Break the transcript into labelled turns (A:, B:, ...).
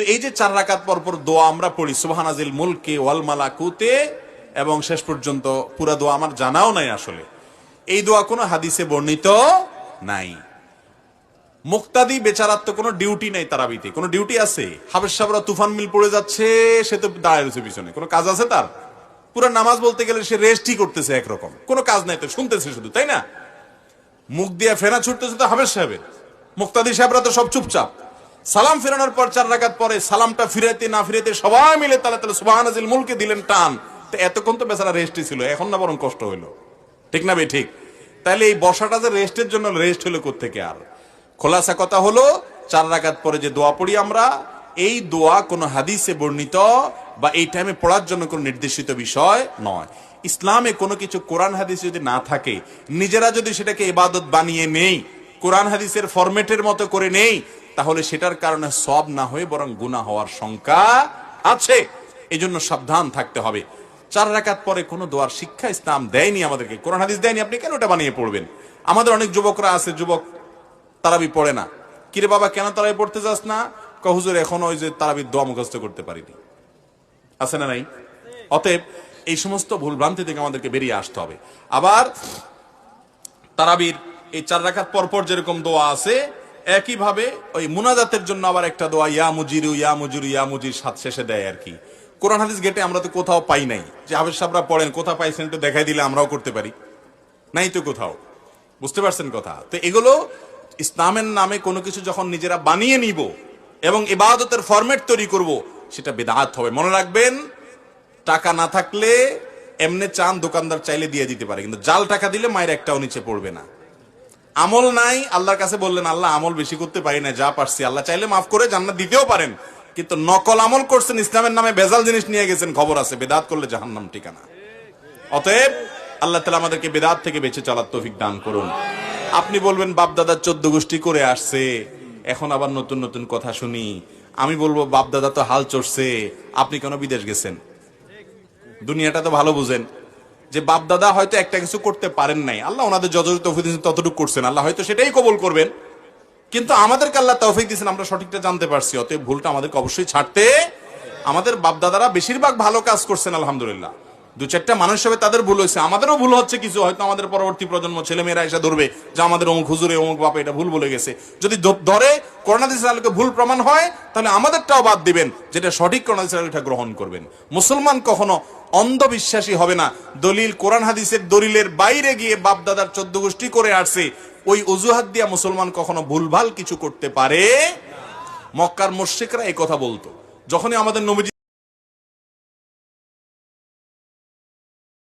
A: তো এই যে চার রাকাত পর পর দোয়া আমরা পড়ি সুবহানাজিল মুলকে ওয়াল মালাকুতে, এবং শেষ পর্যন্ত পুরা দোয়া আমার জানাও নাই আসলে। এই দোয়া কোনো হাদিসে বর্ণিত নাই। মুক্তাদি বেচারার তো কোনো ডিউটি নাই তারাবিতে। কোনো ডিউটি আছে? হাবেশ সাহরা তুফান মিল পড়ে যাচ্ছে, সে তো দাঁড়ায় রয়েছে পিছনে। কোনো কাজ আছে তার? পুরো নামাজ বলতে গেলে সে রেস্টই করতেছে একরকম। কোনো কাজ নাই তো, শুনতেছে শুধু, তাই না? মুখ দিয়ে ফেনা ছুটতেছে তো হাবেশ সাহেবের। মুক্তাদি সাহেবরা তো সব চুপচাপ। সালাম ফেরানোর পর চার রাকাত পরে সালামটা ফিরাইতে না ফিরাইতে সবাই মিলে তাহলে তালে সুবাহানাজিল মুলকে দিলেন টান। তো এতক্ষণ তো বেচারা রেস্টই ছিল, এখন না বরং কষ্ট হইল। ঠিক না বে ঠিক। তাহলে এই বসাটা যে রেস্টের জন্য রেস্ট হলো থেকে আর? খোলাসা কথা হলো, চার রাকাত পরে যে দোয়া পড়ি আমরা, এই দোয়া কোনো হাদিসে বর্ণিত বা এই টাইমে পড়ার জন্য কোনো নির্দেশিত বিষয় নয়। ইসলামে কোনো কিছু কোরআন হাদিস যদি না থাকে, নিজেরা যদি সেটাকে ইবাদত বানিয়ে নেই, কোরআন হাদিসের ফরম্যাটের মতো করে নেই তাহলে সেটার কারণে সব না হয়ে বরং গুনাহ হওয়ার শঙ্কা আছে। এজন্য সাবধান থাকতে হবে। চার রাকাত পরে কোনো দোয়ার শিক্ষা ইসলাম দেয়নি আমাদেরকে। কোরআন হাদিস দেয়নি, আপনি কেন ওটা বানিয়ে পড়বেন? আমাদের অনেক যুবকরা আছে, যুবক তারাবি পড়ে না। কিরে বাবা, কেন তারাবি পড়তে যাস না? কহুজুর এখন ওই যে তারাবির দোয়া মুখস্থ করতে পারিনি। আছে না নাই? অতএব এই সমস্ত ভুল ভ্রান্তি থেকে আমাদেরকে বেরিয়ে আসতে হবে। আবার তারাবির এই চার রাখাত পরপর যেরকম দোয়া আছে একইভাবে ওই মুনাজাতের জন্য আবার একটা দোয়া, ইয়া মুজিরু ইয়া মুজিরু, ইয়া মুজির সাত শেষে দেয় আর কি। কোরআন হাদিস গেটে আমরা তো কোথাও পাই নাই। যে হাফেজ সাহেবরা পড়েন, কোথাও পাইছেন একটু দেখাই দিলে আমরাও করতে পারি। নাই তো কোথাও। বুঝতে পারছেন কথা? তো এগুলো ইসলামের নামে কোনো কিছু যখন নিজেরা বানিয়ে নিব এবং ইবাদতের ফরম্যাট তৈরি করব, সেটা বেদাত হবে। মনে রাখবেন, টাকা না থাকলে এমনি চান দোকানদার চাইলে দিয়ে দিতে পারে, কিন্তু জাল টাকা দিলে মায়ের একটাও নিচে পড়বে না। আমল নাই, আল্লাহর কাছে বললেন, আল্লাহ, আমল বেশি করতে পারি না, যা পারছি। আল্লাহ চাইলে মাফ করে জান্নাত দিতেও পারেন। কিন্তু নকল আমল করছেন, ইসলামের নামে বেজাল জিনিস নিয়ে গেছেন, খবর আছে, বেদাত করলে জাহান্নাম ঠিকানা। অতএব, আল্লাহ তালা আমাদেরকে বেদাত থেকে বেঁচে চলার তৌফিক দান করুন। আপনি বলবেন বাপ দাদার চোদ্দ গোষ্ঠী করে আসছে, এখন আবার নতুন নতুন কথা শুনি। আমি বলব বাপ দাদা তো হাল চড়ছে, আপনি কেন বিদেশ গেছেন? দুনিয়াটা তো ভালো বুঝেন। যে বাপদাদা হয়তো একটা কিছু করতে পারেন নাই। আল্লাহ ওনাদের যতটুকু তৌফিক দিয়েছেন, ততটুকু করছেন। আল্লাহ হয়তো সেটাই কবল করবেন। কিন্তু আমাদেরকে আল্লাহ তৌফিক দিয়েছেন, আমরা সঠিকটা জানতে পারছি। অতএব ভুলটা আমাদেরকে অবশ্যই ছাড়তে। আমাদের বাপদাদারা বেশিরভাগ ভালো কাজ করছেন, আলহামদুলিল্লাহ। দু চারটা মানুষ হবে তাদের ভুল হয়েছে। আমাদেরও ভুল হচ্ছে কিছু, হয়তো আমাদের পরবর্তী প্রজন্ম ছেলে মেয়েরা এসে ধরবে যে আমাদের অমুক হুজুরে, অমুক বাপে এটা ভুল বলে গেছে। যদি ধরে করোনাদিস আলোকে ভুল প্রমাণ হয়, তাহলে আমাদেরটাও বাদ দিবেন যেটা সঠিক করোনাদিস আলোটা গ্রহণ করবেন। মুসলমান কখনো অন্ধবিশ্বাসী হবে না। দলিল কোরআন হাদিসের দলিলের বাইরে গিয়ে বাপ দাদার চোদ্দ গোষ্ঠী করে আসছে। ওই অজুহাত দিয়া মুসলমান কখনো ভুলভাল কিছু করতে পারে মক্কার মুশরিকরা এই কথা বলতো। যখনই আমাদের নবীজি